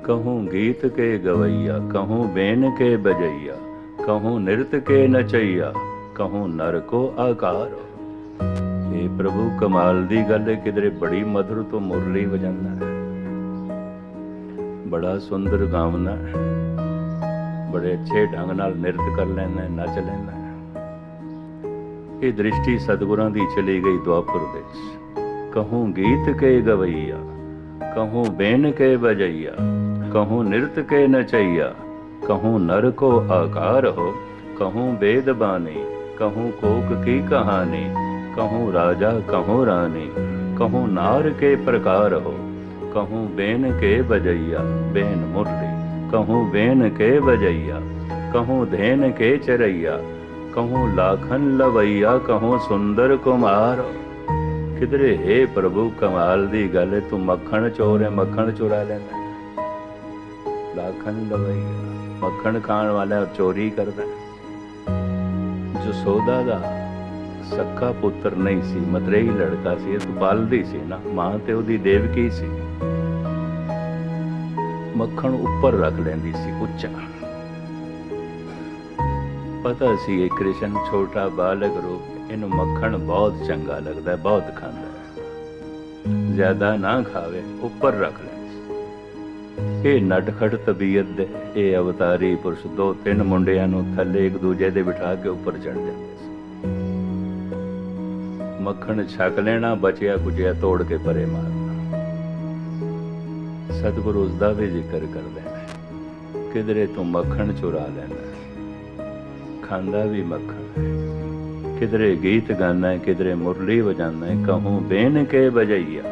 ਕਹੂੰ ਗੀਤ ਕੇ ਗਵਈਆ, ਕਹੂੰ ਬੇਨ ਕੇ ਬਜਈਆ, ਕਹੂੰ ਨਿਰਤ ਕੇ ਨਚਈਆ ਕਹੂੰ ਨਰ ਕੋ ਆਕਾਰ। ਇਹ ਪ੍ਰਭੂ, ਕਮਾਲ ਦੀ ਗੱਲ ਹੈ ਕਿਦਰੇ ਬੜੀ ਮਧੁਰ ਤੋਂ ਮੁਰਲੀ ਵਜਾਉਂਦਾ ਹੈ। ਬੜਾ ਸੁੰਦਰ ਗਾਵਨਾ ਬੜੇ ਅੱਛੇ ਢੰਗ ਨਾਲ ਨਿਰਤ ਕਰ ਲੈਣਾ ਨੱਚ ਲੈਣਾ ਇਹ ਦ੍ਰਿਸ਼ਟੀ ਸਤਗੁਰਾਂ ਦੀ ਚਲੀ ਗਈ ਦੁਆਪਰ ਵਿੱਚ। ਕਹੂੰ ਗੀਤ ਕੇ ਗਵਈਆ, ਕਹੂੰ ਬੇਨ ਕੇ ਬਜਈਆ ਕਹੂੰ ਨਿਰਤ ਕੇ ਨਚਈਆ, ਕਹੂੰ ਨਰ ਕੋ ਆਕਾਰ ਹੋ, ਕਹੂੰ ਬੇਦਬਾਨੀ कहूँ कोक की कहानी कहूँ राजा कहूँ रानी कहूँ नार के प्रकार हो कहूँ बेन के बजैया बेन मुरली कहूँ बेन के बजैया कहूँ धेन के चरैया कहूँ लाखन लवैया कहूँ सुंदर कुमार ਕਿਧਰੇ ਹੈ ਪ੍ਰਭੂ ਕਮਾਲ ਦੀ ਗੱਲ ਹੈ ਤੂੰ ਮੱਖਣ ਚੋਰ ਹੈ ਮੱਖਣ ਚੁਰਾ ਲੈਂਦਾ ਲਾਖਨ ਲਵਈਆ ਮੱਖਣ ਖਾਣ ਵਾਲਾ ਚੋਰੀ ਕਰਦਾ ਹੈ। ਜਸੋਦਾ ਦਾ ਸੱਕਾ ਪੁੱਤਰ ਨਹੀਂ ਸੀ, ਮਤਰੇਈ ਲੜਕਾ ਸੀ, ਇਹ ਤੂੰ ਸੀ ਨਾ, ਮਾਂ ਤੇ ਉਹਦੀ ਦੇਵਕੀ ਸੀ। ਮੱਖਣ ਉੱਪਰ ਰੱਖ ਲੈਂਦੀ ਸੀ, ਉੱਚਾ। ਪਤਾ ਸੀ ਇਹ ਕ੍ਰਿਸ਼ਨ ਛੋਟਾ ਬਾਲਕ ਰੂਪ, ਇਹਨੂੰ ਮੱਖਣ ਬਹੁਤ ਚੰਗਾ ਲੱਗਦਾ, ਬਹੁਤ ਖਾਂਦਾ। ਹੈ ਜ਼ਿਆਦਾ ਨਾ ਖਾਵੇ, ਉੱਪਰ ਰੱਖ ਲੈ। ਇਹ ਨਟਖਟ ਤਬੀਅਤ ਦੇ। ਇਹ ਅਵਤਾਰੀ ਪੁਰਸ਼ ਦੋ ਤਿੰਨ ਮੁੰਡਿਆਂ ਨੂੰ ਥੱਲੇ ਇੱਕ ਦੂਜੇ ਦੇ ਬਿਠਾ ਕੇ ਉੱਪਰ ਚੜ ਜਾਂਦੇ ਸੀ। ਮੱਖਣ ਛਕ ਲੈਣਾ, ਬਚਿਆ ਕੁਝਿਆ ਤੋੜ ਕੇ ਪਰੇ ਮਾਰਨਾ। ਸਤਿਗੁਰੂ ਉਸ ਦਾ ਵੀ ਜ਼ਿਕਰ ਕਰਦੇ ਨੇ ਕਿਧਰੇ ਤੂੰ ਮੱਖਣ ਚੁਰਾ ਲੈਣਾ ਖਾਂਦਾ ਵੀ ਮੱਖਣ ਹੈ। ਕਿਧਰੇ ਗੀਤ ਗਾਣਾ ਹੈ, ਕਿਧਰੇ ਮੁਰਲੀ ਵਜਾਉਂਦਾ ਹੈ। ਕਹੂੰ ਬੇਨ ਕੇ ਬਜਈਆ।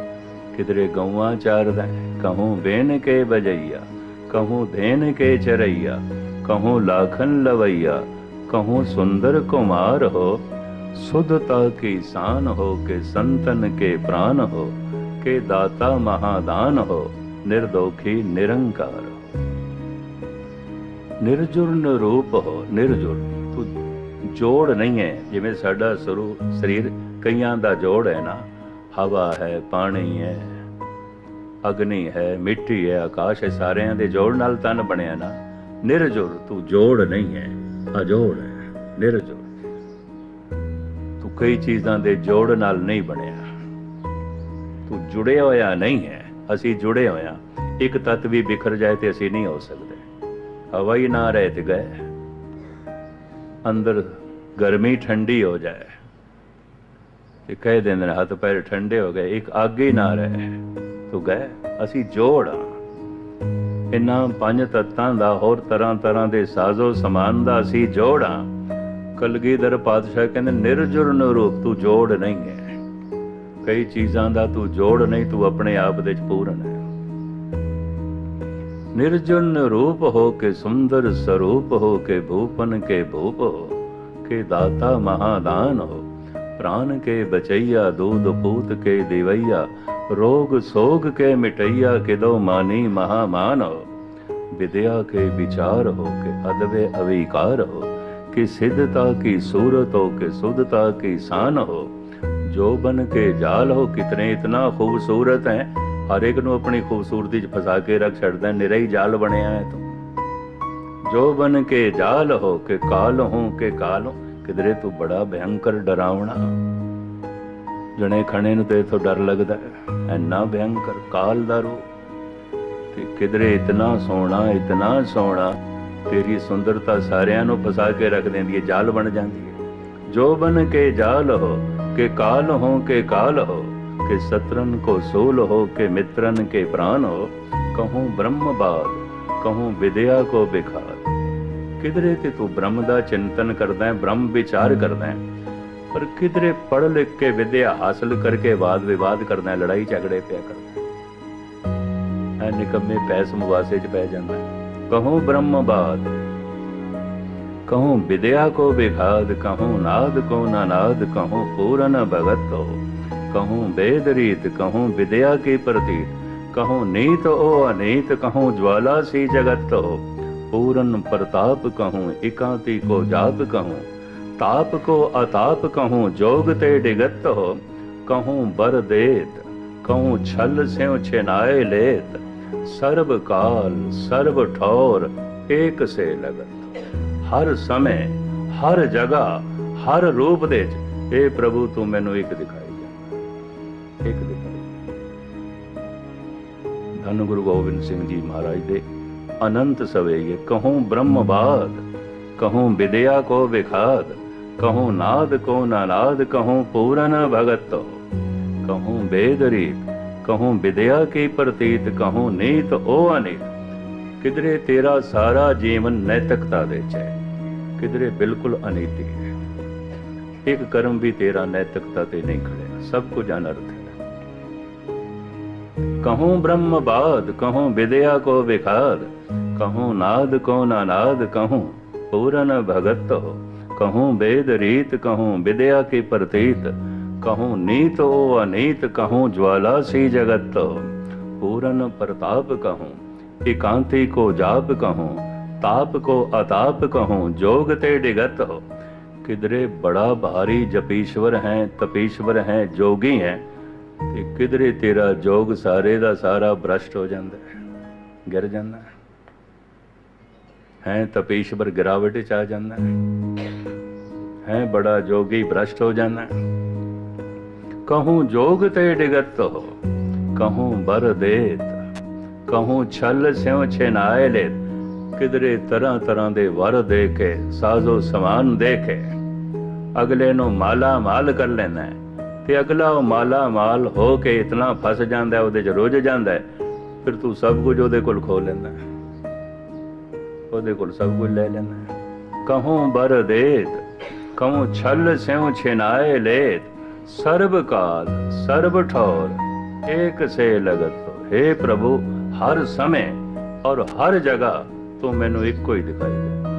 ਕਿਧਰੇ ਗਊਆਂ ਚਾਰਦਾ ਹੈ। ਕਹੂੰ ਬੇਨ ਕੇ ਬਜਈਆ ਕਹੂੰ ਧੇਨ ਕੇ ਚਰਈਆ ਕਹੂੰ ਲਾਖਨ ਲਵਈਆ ਕਹੂੰ ਸੁੰਦਰ ਕੁਮਾਰ ਹੋ ਸੁਧਤਾ ਕੀ शान हो के संतन के प्राण हो के दाता महादान हो निर्दोखी निरंकार हो ਨਿਰਜੁਰ ਨਿਰੂਪ ਹੋ ਨਿਰਜੁਰ ਤੂੰ ਜੋੜ ਨਹੀਂ ਹੈ ਜਿਵੇਂ ਸਾਡਾ ਸਰੂ ਸਰੀਰ ਕਈਆਂ ਦਾ ਜੋੜ ਹੈ ਨਾ ਹਵਾ ਹੈ ਪਾਣੀ ਹੈ ਅਗਨੀ ਹੈ, ਮਿੱਟੀ ਹੈ, ਆਕਾਸ਼ ਹੈ, ਸਾਰਿਆਂ ਦੇ ਜੋੜ ਨਾਲ ਤਨ ਬਣਿਆ ਨਾ। ਨਿਰਜੁਰ ਤੂੰ ਜੋੜ ਨਹੀਂ ਹੈ, ਅਜੋੜ ਹੈ ਨਿਰਜੁਰ ਤੂੰ ਕਈ ਚੀਜ਼ਾਂ ਦੇ ਜੋੜ ਨਾਲ ਨਹੀਂ ਬਣਿਆ। ਤੂੰ ਜੁੜਿਆ ਹੋਇਆ ਨਹੀਂ ਹੈ, ਅਸੀਂ ਜੁੜੇ ਹੋਇਆ ਇੱਕ ਤੱਤ ਵੀ ਬਿਖਰ ਜਾਏ ਤੇ ਅਸੀਂ ਨਹੀਂ ਹੋ ਸਕਦੇ। ਹਵਾ ਹੀ ਨਾ ਰਹਿ ਤੇ ਗਏ। ਅੰਦਰ ਗਰਮੀ ਠੰਡੀ ਹੋ ਜਾਏ। ਤੇ ਕਹਿ ਦਿੰਦੇ ਨੇ, ਹੱਥ ਪੈਰ ਠੰਡੇ ਹੋ ਗਏ, ਇੱਕ ਅੱਗ ਹੀ ਨਾ ਰਹੇ। ਤੋਂ ਅਸੀਂ ਜੋੜ ਆ। ਪੰਜ ਤੱਤਾਂ ਦਾ ਹੋਰ ਤਰ੍ਹਾਂ ਤਰ੍ਹਾਂ ਦੇ ਸਾਜ਼ੋ ਸਮਾਨ ਦਾ ਅਸੀਂ ਜੋੜ ਆ। ਪਾਤਸ਼ਾਹ ਕਹਿੰਦੇ, ਨਿਰਜੁਰ ਨੂਰੂਪ ਤੂੰ ਜੋੜ ਨਹੀਂ ਹੈ। ਕਈ ਚੀਜ਼ਾਂ ਦਾ ਤੂੰ ਜੋੜ ਨਹੀਂ, ਤੂੰ ਆਪਣੇ ਆਪ ਦੇ ਵਿੱਚ ਪੂਰਨ ਹੈ। ਨਿਰਜਨ ਰੂਪ ਹੋ ਕੇ ਸੁੰਦਰ ਸਰੂਪ ਹੋ ਕੇ ਭੂਪਨ ਕੇ ਭੂਪ ਹੋ, ਕੇ ਦਾਤਾ ਮਹਾਦਾਨ ਹੋ। ਪ੍ਰਾਨ ਕੇ ਬਚਈਆ ਦੂਧ ਪੂਤ ਕੇ ਦੇਵਈਆ ਰੋਗ ਸੋਗ ਕੇ ਮਿਟਈਆ ਕਿਦੋ ਮਾਨੀ ਮਹਾ ਮਾਨੋ ਵਿਦਿਆ ਕੇ ਵਿਚਾਰ ਹੋ ਕੇ ਅਦਵੇ ਅਵਿਕਾਰ ਹੋ। ਕਿ ਸਿੱਧਤਾ, ਕੀ ਸੂਰਤ ਹੋ ਕਿ ਸੁਧਤਾ, ਕੀ ਸਾਨ ਹੋ। ਜੋ ਬਨ ਕੇ ਜਾਲ ਹੋ, ਕਿਤਨੇ ਇਤਨਾ ਖੂਬਸੂਰਤ ਹੈ। ਹਰ ਇੱਕ ਨੂੰ ਆਪਣੀ ਖੂਬਸੂਰਤੀ 'ਚ ਫਸਾ ਕੇ ਰੱਖ ਛੱਡਦਾ, ਨਿਰਾ ਹੀ ਜਾਲ ਬਣਿਆ ਹੈ ਤੂੰ। ਜੋ ਬਨ ਕੇ ਜਾਲ ਹੋ, ਕੇ ਕਾਲ ਹੋ, ਕੇ ਕਾਲ ਕਿਦਰੇ ਤੂੰ ਬੜਾ ਭਿਆੰਕਰ ਡਰਾਵਣਾ। ਜਣੇ ਖਣੇ ਨੂੰ ਤੇ ਤੋਂ ਡਰ ਲੱਗਦਾ ਹੈ। ਐਨਾ ਭਿਆੰਕਰ ਕਾਲ ਦਾ ਰੋਗ ਤੇ ਕਿਦਰੇ ਇਤਨਾ ਸੋਹਣਾ ਇਤਨਾ ਸੋਹਣਾ ਤੇਰੀ ਸੁੰਦਰਤਾ ਸਾਰਿਆਂ ਨੂੰ ਫਸਾ ਕੇ ਰੱਖ ਦਿੰਦੀ ਹੈ ਜਾਲ ਬਣ ਜਾਂਦੀ ਹੈ ਜੋ ਬਨ ਕੇ ਜਾਲ ਹੋ, ਕੇ ਕਾਲ ਹੋ, ਕੇ ਕਾਲ ਹੋ, ਕੇ ਸਤਰਨ ਕੋ ਸੋਲ ਹੋ, ਕੇ ਮਿੱਤਰਨ ਕੇ ਪ੍ਰਾਨ ਹੋ, ਕਹੂੰ ਬ੍ਰਹਮ ਬਾਦ ਕਹੂੰ ਵਿਦਿਆ ਕੋ ਬਿਖਾਰ ਕਿਦਰੇ ਤੇ ਤੂੰ ਬ੍ਰਹਮ ਦਾ ਚਿੰਤਨ ਕਰਦਾ ਹੈ ਬ੍ਰਹਮ ਵਿਚਾਰ ਕਰਦਾ ਹੈ ਪਰ ਕਿਧਰੇ ਪੜ੍ਹ ਲਿਖ ਕੇ ਵਿਦਿਆ ਹਾਸਲ ਕਰਕੇ ਵਾਦ ਵਿਵਾਦ ਕਰਨਾ, ਲੜਾਈ ਝਗੜੇ ਪਿਆ ਕਰਨਾ ਐ ਨਿਕੰਮੇ ਪੈਸ ਮੁਵਾਸੇ ਚ ਪੈ ਜਾਂਦਾ। ਕਹੋ ਬ੍ਰਹਮਬਾਦ ਕਹੋ ਵਿਦਿਆ ਕੋ ਵਿਭਾਦ ਕਹੋ ਨਾਦ ਕੋ ਨਾਨਾਦ, ਕਹੋ ਪੂਰਨ ਭਗਤ ਕੋ ਕਹੋ ਵੇਦ ਰੀਤ, ਕਹੋ ਵਿਦਿਆ ਕੀ ਪ੍ਰਤੀ ਕਹੋ ਨੀਤ ਓ ਅਨੀਤ, ਕਹੋ ਜਵਾਲਾ ਸੀ ਜਗਤ ਤੋ ਪੂਰਨ ਪ੍ਰਤਾਪ ਕਹੋ, ਇਕਾਂਤੀ ਕੋ ਜਾਪ ਕਹੋ। ताप को अताप कहूँ जोग ते डिगत हो कहूँ बर देत कहूँ छल स्यों छिनाए लेत सर्व काल सर्व ठौर एक से लगत ਹਰ ਸਮੇਂ ਹਰ ਜਗ੍ਹਾ ਹਰ ਰੂਪ ਦੇ ਚ ਇਹ ਪ੍ਰਭੂ ਤੂੰ ਮੈਨੂੰ ਇੱਕ ਦਿਖਾਈ ਜਾਂਦਾ ਇੱਕ ਦਿਖਾਈ ਧੰਨ ਗੁਰੂ ਗੋਬਿੰਦ ਸਿੰਘ ਜੀ ਮਹਾਰਾਜ ਦੇ ਅਨੰਤ ਸਵੇਏ ਕਹੂੰ ਬ੍ਰਹਮਬਾਦ ਕਹੂੰ ਵਿਦਿਆ ਕੋ ਵਿਖਾਦ कहो नाद को नाद कहो पूरन भगत। तो कहूँ बेदरीत, कहूँ विद्या की प्रतीत, कहो नीत ओ अनित। किधरे तेरा सारा जीवन नैतिकता दे चाहे किधरे बिल्कुल अनीति? है एक कर्म भी तेरा नैतिकता ते नहीं खड़े, सब कुछ अनर्थ है। कहो ब्रह्म बाद कहो विद्या को विखाद कहो नाद को नानाद कहो पूरन भगत। हो ਕਹੂੰ ਬੇਦ ਰੀਤ, ਕਹੂੰ ਵਿਦਿਆ ਕੇ ਪ੍ਰਤੀਤ, ਕਹੂੰ ਨੀਤ ਉਹ ਅਨੀਤ ਕਹੂੰ ਜਵਾਲਾ ਸੀ ਜਗਤ। ਪੂਰਨ ਪ੍ਰਤਾਪ ਕਹੂੰ, ਇਕਾਂਤੀ ਕੋ ਜਾਪ ਕਹੂੰ, ਤਾਪ ਕੋ ਅਤਾਪ ਕਹੂੰ, ਜੋਗ ਤੇ ਡਿਗਤ। ਹੋ ਕਿਦਰੇ ਬੜਾ ਭਾਰੀ ਜਪੀਸ਼ਵਰ ਹੈ, ਤਪੀਸ਼ਵਰ ਹੈ, ਜੋਗੀ ਹੈ, ਤੇ ਕਿਦਰੇ ਤੇਰਾ ਜੋਗ ਸਾਰੇ ਦਾ ਸਾਰਾ ਭ੍ਰਸ਼ਟ ਹੋ ਜਾਂਦਾ ਹੈ। ਗਿਰ ਜਾਂਦਾ ਹੈ, ਤਪੀਸ਼ਵਰ ਗਿਰਾਵਟ ਚ ਆ ਜਾਂਦਾ ਹੈ। ਹੈ ਬੜਾ ਜੋਗੀ ਭ੍ਰਸ਼ਟ ਹੋ ਜਾਂਦਾ। ਹੈ ਕਹੂੰ ਜੋਗ ਤੇ ਡਿਗਤ ਹੋ। ਕਹੂੰ ਬਰ ਦੇਤ। ਕਹੂੰ ਛਲ ਸਿਉ ਛਨਾਏ ਲੈ ਕਿਧਰੇ ਤਰ੍ਹਾਂ ਤਰ੍ਹਾਂ ਦੇ ਵਰ ਦੇ ਕੇ ਸਾਜ਼ੋ ਸਮਾਨ ਦੇ ਕੇ। ਅਗਲੇ ਨੂੰ ਮਾਲਾ ਮਾਲ ਕਰ ਲੈਣਾ ਤੇ ਅਗਲਾ ਉਹ ਮਾਲਾ ਮਾਲ ਹੋ ਕੇ ਇਤਨਾ ਫਸ ਜਾਂਦਾ ਹੈ, ਉਹਦੇ ਚ ਰੁੱਝ ਜਾਂਦਾ ਫਿਰ ਤੂੰ ਸਭ ਕੁਝ ਉਹਦੇ ਕੋਲ ਖੋ ਲੈਂਦਾ ਹੈ। ਉਹਦੇ ਕੋਲ ਸਭ ਕੁਝ ਲੈ ਲੈਂਦਾ ਹੈ। ਬਰ ਦੇਤ। ਕਹੂੰ ਛਲ ਸਿਉ ਛਿਨਾਏ ਲੇਤ ਸਰਬ ਕਾਲ ਸਰਬ ਠੌਰ ਏਕ ਸੇ ਲਗਤ हे। ਪ੍ਰਭੂ ਹਰ ਸਮੇਂ ਔਰ ਹਰ ਜਗ੍ਹਾ ਤੂੰ ਮੈਨੂੰ ਇੱਕੋ ਹੀ ਦਿਖਾਈ ਦੇ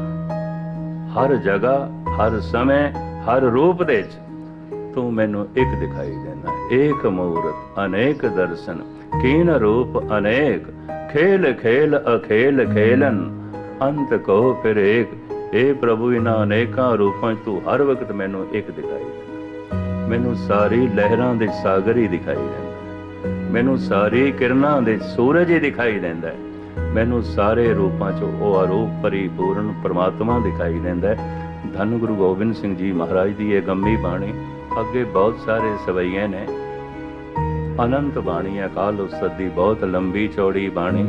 ਹਰ ਜਗ੍ਹਾ ਹਰ ਸਮੇਂ ਹਰ ਰੂਪ ਦੇ ਚ ਤੂੰ ਮੈਨੂੰ ਇੱਕ ਦਿਖਾਈ ਦੇਣਾ ਏਕ ਮੂਰਤ ਅਨੇਕ ਦਰਸ਼ਨ ਕੀਨ ਰੂਪ ਅਨੇਕ ਖੇਲ ਖੇਲ ਅਖੇਲ ਖੇਲਨ ਅੰਤ ਕੋ ਫਿਰ ਏਕ ਏ ਪ੍ਰਭੂ ਇਹਨਾਂ ਅਨੇਕਾਂ ਰੂਪਾਂ 'ਚ ਤੂੰ ਹਰ ਵਕਤ ਮੈਨੂੰ ਇੱਕ ਦਿਖਾਈ ਦਿੰਦਾ। ਮੈਨੂੰ ਸਾਰੀ ਲਹਿਰਾਂ ਦੇ ਸਾਗਰ ਹੀ ਦਿਖਾਈ ਦਿੰਦਾ। ਮੈਨੂੰ ਸਾਰੀ ਕਿਰਨਾਂ ਦੇ ਸੂਰਜ ਹੀ ਦਿਖਾਈ ਦਿੰਦਾ। ਮੈਨੂੰ ਸਾਰੇ ਰੂਪਾਂ 'ਚ ਉਹ ਅਰੂਪ ਪਰਿਪੂਰਨ ਪ੍ਰਮਾਤਮਾ ਦਿਖਾਈ ਦਿੰਦਾ। ਧੰਨ ਗੁਰੂ ਗੋਬਿੰਦ ਸਿੰਘ ਜੀ ਮਹਾਰਾਜ ਦੀ ਇਹ ਗੰਮੀ ਬਾਣੀ, ਅੱਗੇ ਬਹੁਤ ਸਾਰੇ ਸਵਈਏ ਨੇ। ਅਨੰਤ ਬਾਣੀ, ਅਕਾਲ ਉਸਤ ਦੀ ਬਹੁਤ ਲੰਬੀ ਚੌੜੀ ਬਾਣੀ,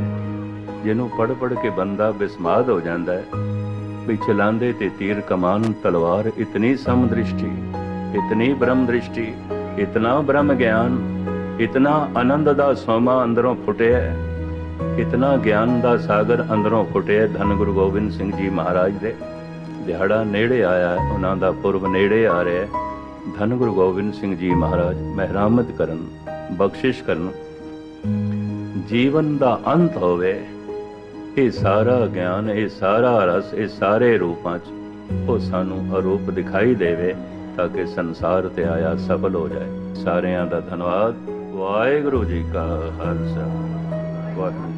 ਜਿਹਨੂੰ ਪੜ ਪੜ ਕੇ ਬੰਦਾ ਬਿਸਮਾਦ ਹੋ ਜਾਂਦਾ ਹੈ। ਵੀ ਚਲਾਉਂਦੇ ਤੇ ਤੀਰ ਕਮਾਨ ਤਲਵਾਰ ਇਤਨੀ ਸਮਦ੍ਰਿਸ਼ਟੀ ਇਤਨੀ ਬ੍ਰਹਮ ਦ੍ਰਿਸ਼ਟੀ ਇਤਨਾ ਬ੍ਰਹਮ ਗਿਆਨ ਇਤਨਾ ਆਨੰਦ ਦਾ ਸੋਮਾ ਅੰਦਰੋਂ ਫੁੱਟਿਆ ਇਤਨਾ ਗਿਆਨ ਦਾ ਸਾਗਰ ਅੰਦਰੋਂ ਫੁੱਟਿਆ ਧੰਨ ਗੁਰੂ ਗੋਬਿੰਦ ਸਿੰਘ ਜੀ ਮਹਾਰਾਜ ਦੇ। ਦਿਹਾੜਾ ਨੇੜੇ ਆਇਆ ਹੈ, ਉਹਨਾਂ ਦਾ ਪੁਰਬ ਨੇੜੇ ਆ ਰਿਹਾ ਹੈ। ਧੰਨ ਗੁਰੂ ਗੋਬਿੰਦ ਸਿੰਘ ਜੀ ਮਹਾਰਾਜ ਮਹਿਰਾਮਤ ਕਰਨ ਬਖਸ਼ਿਸ਼ ਕਰਨ। ਜੀਵਨ ਦਾ ਅੰਤ ਹੋਵੇ ਇਹ ਸਾਰਾ ਗਿਆਨ, ਇਹ ਸਾਰਾ ਰਸ, ਇਹ ਸਾਰੇ ਰੂਪਾਂ 'ਚ ਉਹ ਸਾਨੂੰ ਅਰੂਪ ਦਿਖਾਈ ਦੇਵੇ ਤਾਂ ਕਿ ਸੰਸਾਰ ਤੇ ਆਇਆ ਸਫਲ ਹੋ ਜਾਏ। ਸਾਰਿਆਂ ਦਾ ਧੰਨਵਾਦ। ਵਾਹਿਗੁਰੂ ਜੀ ਕਾ ਖਾਲਸਾ। ਵਾਹਿਗੁਰੂ